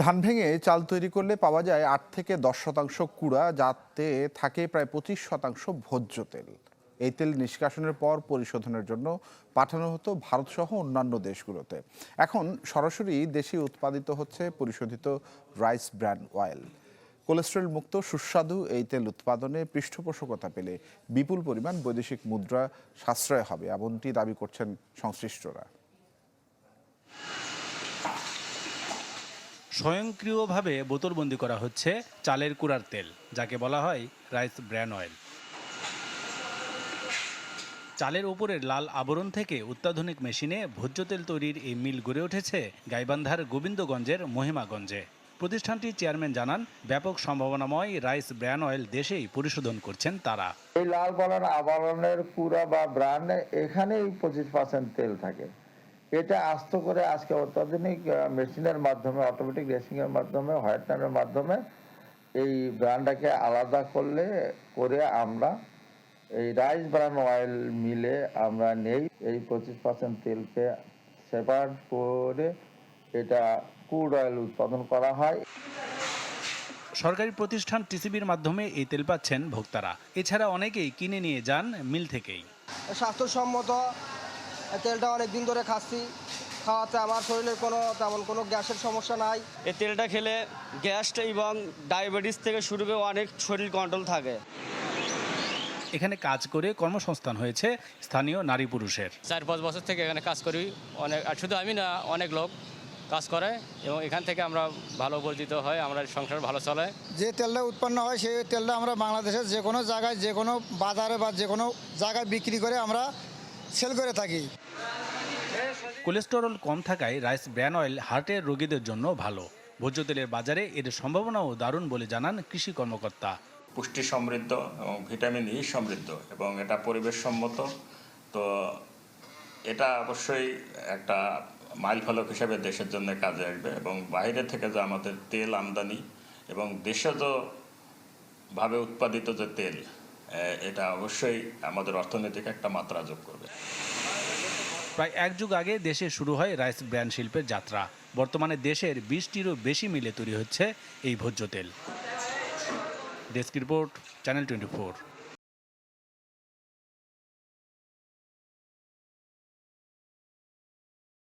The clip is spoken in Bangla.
ধান ভেঙে চাল তৈরি করলে পাওয়া যায় আট থেকে দশ শতাংশ কুড়া, যাতে থাকে প্রায় পঁচিশ শতাংশ ভোজ্য তেল। এই তেল নিষ্কাশনের পর পরিশোধনের জন্য পাঠানো হতো ভারতসহ অন্যান্য দেশগুলোতে। এখন সরাসরি দেশে উৎপাদিত হচ্ছে পরিশোধিত রাইস ব্র্যান্ড অয়েল। কোলেস্ট্রল মুক্ত, সুস্বাদু এই তেল উৎপাদনে পৃষ্ঠপোষকতা পেলে বিপুল পরিমাণ বৈদেশিক মুদ্রা সাশ্রয় হবে, এমনটি দাবি করছেন সংশ্লিষ্টরা। স্বয়ংক্রিয়ভাবে বোতলবন্দি করা হচ্ছে চালের কুড়ার তেল, যাকে বলা হয় রাইস ব্র্যান অয়েল। চালের ওপরের লাল আবরণ থেকে অত্যাধুনিক মেশিনে ভোজ্য তেল তৈরির এই মিল গড়ে উঠেছে গাইবান্ধার গোবিন্দগঞ্জের মহিমাগঞ্জে। প্রতিষ্ঠানটির চেয়ারম্যান জানান, ব্যাপক সম্ভাবনাময় রাইস ব্র্যান অয়েল দেশেই পরিশোধন করছেন তারা। এই লাল বলন আবরণের কুড়া বা ব্রান্ড এখানেই পঁচিশ পার্সেন্ট তেল থাকে। এটা আস্ত করে আজকে অত্যাধুনিক মেশিনের মাধ্যমে অটোমেটিক রেসিং এর মাধ্যমে হোয়াইটনারের মাধ্যমে এই ব্র্যান্ডটাকে আলাদা করলে করে আমরা এই রাইস ব্রান্ড অয়েল মিলে আমরা নেই এই পঁচিশ পার্সেন্ট তেলকে সেপারেট করে এটা ক্রুড অয়েল উৎপাদন করা হয়। সরকারি প্রতিষ্ঠান টিসিবির মাধ্যমে এই তেল পাচ্ছেন ভোক্তারা। এছাড়া অনেকেই কিনে নিয়ে যান মিল থেকেই। স্বাস্থ্যসম্মত তেলটা অনেক দিন ধরে খাচ্ছি। খাওয়াতে আমার শরীরের কোনো তেমন কোনো গ্যাসের সমস্যা নাই। এই তেলটা খেলে গ্যাস এবং ডায়াবেটিস থেকে শুরু করে অনেক শরীর কন্ট্রোল থাকে। এখানে কাজ করে কর্মসংস্থান হয়েছে স্থানীয় নারী পুরুষের। চার পাঁচ বছর থেকে এখানে কাজ করি। অনেক আর শুধু আমি না অনেক লোক কাজ করে এবং এখান থেকে আমরা ভালো উপস্থিত হয় আমরা সংসার ভালো চলে। যে তেলটা উৎপন্ন হয় সেই তেলটা আমরা বাংলাদেশের যে কোনো জায়গায় যে কোনো বাজারে বা যে কোনো জায়গায় বিক্রি করে আমরা সেল করে থাকি। কোলেস্টেরল কম থাকায় রাইস ব্র্যান অয়েল হার্টের রোগীদের জন্য ভালো। ভোজ্য তেলের বাজারে এর সম্ভাবনাও দারুণ বলে জানান কৃষি কর্মকর্তা। পুষ্টি সমৃদ্ধ এবং ভিটামিন ই সমৃদ্ধ এবং এটা পরিবেশ সম্মত তো এটা অবশ্যই একটা মাইল ফলক হিসেবে দেশের জন্য কাজে আসবে এবং বাইরে থেকে যে আমাদের তেল আমদানি এবং দেশজ ভাবে উৎপাদিত যে তেল এটা অবশ্যই আমাদের অর্থনৈতিক একটা মাত্রা যোগ করবে। প্রায় এক যুগ আগে দেশে শুরু হয় রাইস ব্র্যান্ড শিল্পের যাত্রা। বর্তমানে দেশের বিশটিরও বেশি মিলে তৈরি হচ্ছে এই ভোজ্য তেল। Desk report, channel twenty